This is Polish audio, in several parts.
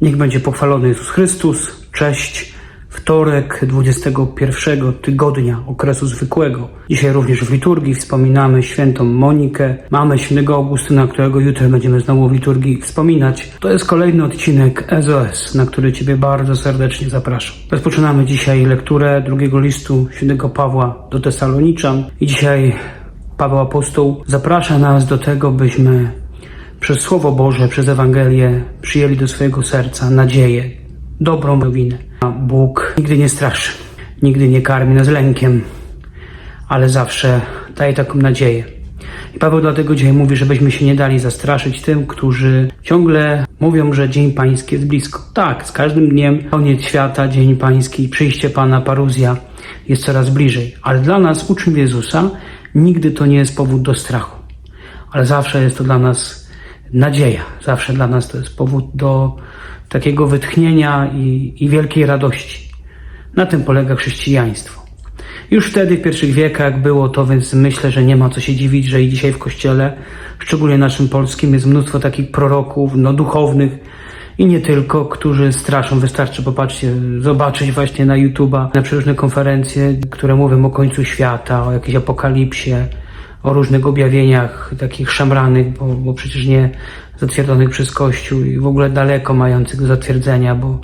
Niech będzie pochwalony Jezus Chrystus. Cześć. Wtorek 21 tygodnia okresu zwykłego. Dzisiaj również w liturgii wspominamy świętą Monikę, mamy świętego Augustyna, którego jutro będziemy znowu w liturgii wspominać. To jest kolejny odcinek SOS, na który Ciebie bardzo serdecznie zapraszam. Rozpoczynamy dzisiaj lekturę drugiego listu świętego Pawła do Tesaloniczan i dzisiaj Paweł Apostoł zaprasza nas do tego, byśmy przez Słowo Boże, przez Ewangelię przyjęli do swojego serca nadzieję, dobrą nowinę. A Bóg nigdy nie straszy, nigdy nie karmi nas lękiem, ale zawsze daje taką nadzieję. I Paweł dlatego dzisiaj mówi, żebyśmy się nie dali zastraszyć tym, którzy ciągle mówią, że Dzień Pański jest blisko. Tak, z każdym dniem koniec świata, Dzień Pański, przyjście Pana, paruzja jest coraz bliżej. Ale dla nas, uczniów Jezusa, nigdy to nie jest powód do strachu. Ale zawsze jest to dla nas nadzieja. Zawsze dla nas to jest powód do takiego wytchnienia i, i wielkiej radości. Na tym polega chrześcijaństwo. Już wtedy w pierwszych wiekach było to, więc myślę, że nie ma co się dziwić, że i dzisiaj w kościele, szczególnie naszym polskim, jest mnóstwo takich proroków, no duchownych i nie tylko, którzy straszą. Wystarczy popatrzcie, zobaczyć właśnie na YouTube'a, na przeróżne konferencje, które mówią o końcu świata, o jakiejś apokalipsie, o różnych objawieniach takich szemranych, bo, bo przecież nie zatwierdzonych przez Kościół i w ogóle daleko mających do zatwierdzenia, bo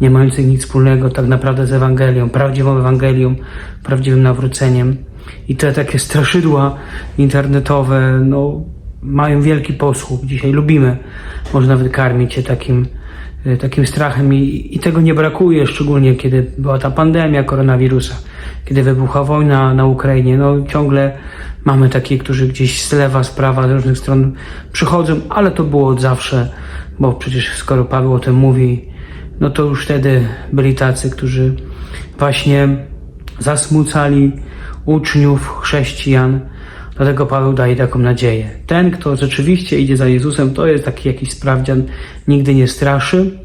nie mających nic wspólnego tak naprawdę z Ewangelią, prawdziwą Ewangelią, prawdziwym nawróceniem. I te takie straszydła internetowe, no, mają wielki posłuch. Dzisiaj lubimy, może nawet karmić się takim, y, takim strachem i, i tego nie brakuje, szczególnie kiedy była ta pandemia koronawirusa, kiedy wybuchła wojna na Ukrainie. No ciągle mamy takich, którzy gdzieś z lewa, z prawa, z różnych stron przychodzą, ale to było od zawsze, bo przecież skoro Paweł o tym mówi, no to już wtedy byli tacy, którzy właśnie zasmucali uczniów, chrześcijan. Dlatego Paweł daje taką nadzieję. Ten, kto rzeczywiście idzie za Jezusem, to jest taki jakiś sprawdzian, nigdy nie straszy,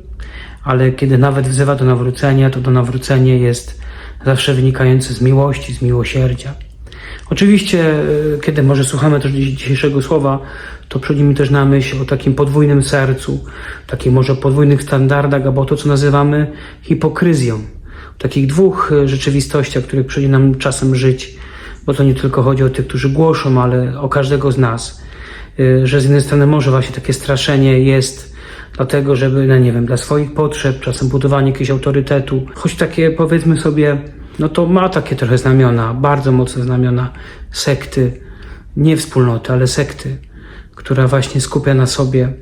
ale kiedy nawet wzywa do nawrócenia, to to nawrócenie jest zawsze wynikające z miłości, z miłosierdzia. Oczywiście, e, kiedy może słuchamy też dzisiejszego słowa, to przychodzi mi też na myśl o takim podwójnym sercu, takich może podwójnych standardach, albo to, co nazywamy hipokryzją. Takich dwóch e, rzeczywistościach, w których przychodzi nam czasem żyć, bo to nie tylko chodzi o tych, którzy głoszą, ale o każdego z nas. E, Że z jednej strony może właśnie takie straszenie jest dlatego, żeby, no nie wiem, dla swoich potrzeb, czasem budowanie jakiegoś autorytetu, choć takie powiedzmy sobie, no to ma takie trochę znamiona, bardzo mocne znamiona sekty, nie wspólnoty, ale sekty, która właśnie skupia na sobie,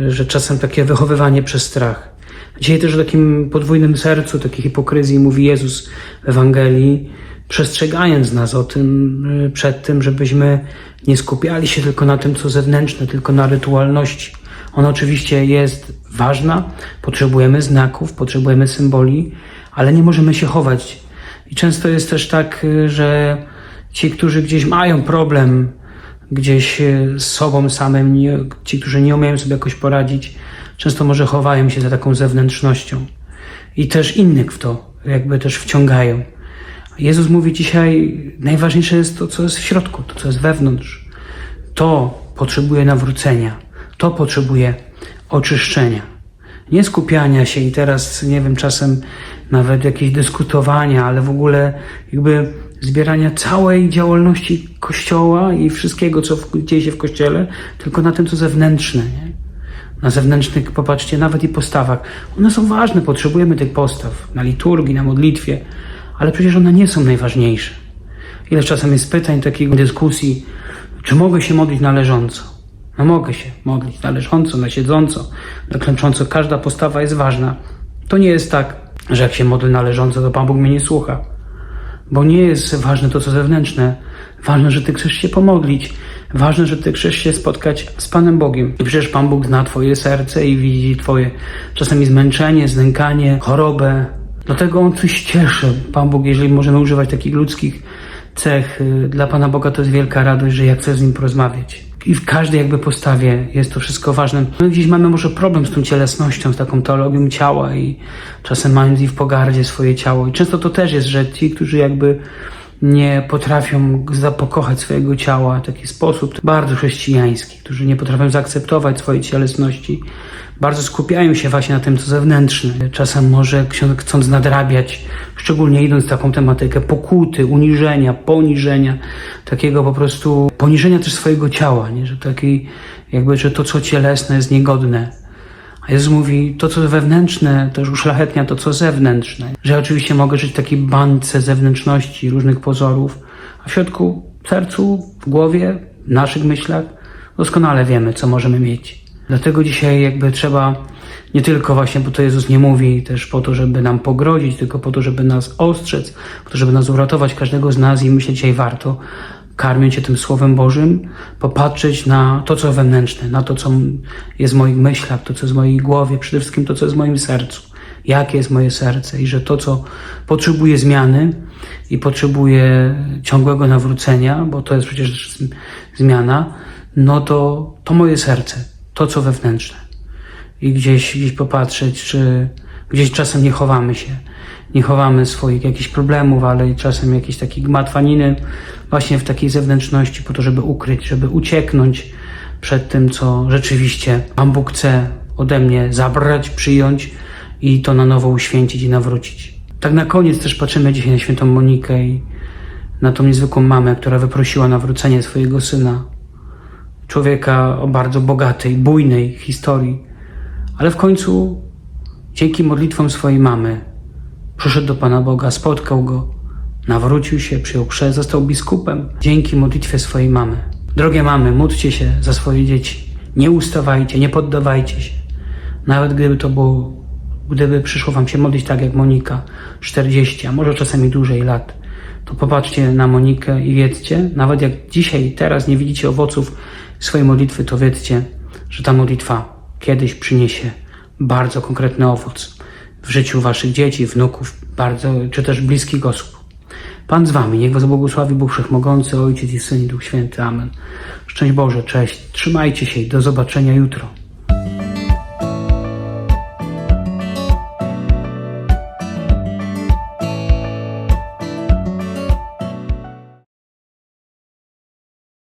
że czasem takie wychowywanie przez strach. Dzisiaj też o takim podwójnym sercu, takiej hipokryzji mówi Jezus w Ewangelii, przestrzegając nas o tym, y, przed tym, żebyśmy nie skupiali się tylko na tym, co zewnętrzne, tylko na rytualności. Ona oczywiście jest ważna, potrzebujemy znaków, potrzebujemy symboli, ale nie możemy się chować. I często jest też tak, y, że ci, którzy gdzieś mają problem, gdzieś y, z sobą samym, nie, ci, którzy nie umieją sobie jakoś poradzić, często może chowają się za taką zewnętrznością. I też innych w to jakby też wciągają. Jezus mówi dzisiaj, najważniejsze jest to, co jest w środku, to, co jest wewnątrz. To potrzebuje nawrócenia, to potrzebuje oczyszczenia. Nie skupiania się i teraz, nie wiem, czasem nawet jakieś dyskutowania, ale w ogóle jakby zbierania całej działalności Kościoła i wszystkiego, co dzieje się w Kościele, tylko na tym, co zewnętrzne. Nie? Na zewnętrznych, popatrzcie, nawet i postawach. One są ważne, potrzebujemy tych postaw na liturgii, na modlitwie, ale przecież one nie są najważniejsze. Ile czasem jest pytań, takich dyskusji, czy mogę się modlić należąco? Mogę się modlić należąco, na siedząco, na klęcząco. Każda postawa jest ważna. To nie jest tak, że jak się modlę należąco, to Pan Bóg mnie nie słucha. Bo nie jest ważne to, co zewnętrzne. Ważne, że Ty chcesz się pomodlić. Ważne, że Ty chcesz się spotkać z Panem Bogiem. I przecież Pan Bóg zna Twoje serce i widzi Twoje czasami zmęczenie, znękanie, chorobę. Dlatego On coś cieszy. Pan Bóg, jeżeli możemy używać takich ludzkich cech, y, dla Pana Boga to jest wielka radość, że ja chcę z Nim porozmawiać. I w każdej jakby postawie jest to wszystko ważne. My gdzieś mamy może problem z tą cielesnością, z taką teologią ciała i czasem mając i w pogardzie swoje ciało. I często to też jest, że ci, którzy jakby nie potrafią zapokochać swojego ciała w taki sposób bardzo chrześcijański, którzy nie potrafią zaakceptować swojej cielesności, bardzo skupiają się właśnie na tym, co zewnętrzne. Czasem może chcąc nadrabiać, szczególnie idąc w taką tematykę pokuty, uniżenia, poniżenia, takiego po prostu poniżenia też swojego ciała, nie? że taki jakby, że to, co cielesne jest niegodne. A Jezus mówi, to co wewnętrzne też uszlachetnia to co zewnętrzne. Że oczywiście mogę żyć w takiej bańce zewnętrzności, różnych pozorów, a w środku, w sercu, w głowie, w naszych myślach doskonale wiemy, co możemy mieć. Dlatego dzisiaj jakby trzeba nie tylko właśnie, bo to Jezus nie mówi też po to, żeby nam pogrozić, tylko po to, żeby nas ostrzec, po to, żeby nas uratować, każdego z nas i myślę dzisiaj warto karmić się tym Słowem Bożym, popatrzeć na to, co wewnętrzne, na to, co jest w moich myślach, to, co jest w mojej głowie, przede wszystkim to, co jest w moim sercu. Jakie jest moje serce i że to, co potrzebuje zmiany i potrzebuje ciągłego nawrócenia, bo to jest przecież zmiana, no to to moje serce, to, co wewnętrzne. I gdzieś, gdzieś popatrzeć, czy gdzieś czasem nie chowamy się, nie chowamy swoich jakichś problemów, ale czasem jakieś takiej gmatwaniny właśnie w takiej zewnętrzności po to, żeby ukryć, żeby ucieknąć przed tym, co rzeczywiście Pan Bóg chce ode mnie zabrać, przyjąć i to na nowo uświęcić i nawrócić. Tak na koniec też patrzymy dzisiaj na świętą Monikę i na tą niezwykłą mamę, która wyprosiła nawrócenie swojego syna. Człowieka o bardzo bogatej, bujnej historii, ale w końcu dzięki modlitwom swojej mamy przyszedł do Pana Boga, spotkał go, nawrócił się, przyjął chrzest, został biskupem dzięki modlitwie swojej mamy. Drogie mamy, módlcie się za swoje dzieci. Nie ustawajcie, nie poddawajcie się. Nawet gdyby to było, gdyby przyszło wam się modlić tak jak Monika, 40, a może czasami dłużej lat, to popatrzcie na Monikę i wiedzcie, nawet jak dzisiaj, teraz nie widzicie owoców swojej modlitwy, to wiedzcie, że ta modlitwa kiedyś przyniesie bardzo konkretny owoc w życiu waszych dzieci, wnuków, bardzo, czy też bliskich osób. Pan z wami, niech was błogosławi Bóg Wszechmogący, Ojciec i Syn i Duch Święty. Amen. Szczęść Boże, cześć, trzymajcie się i do zobaczenia jutro.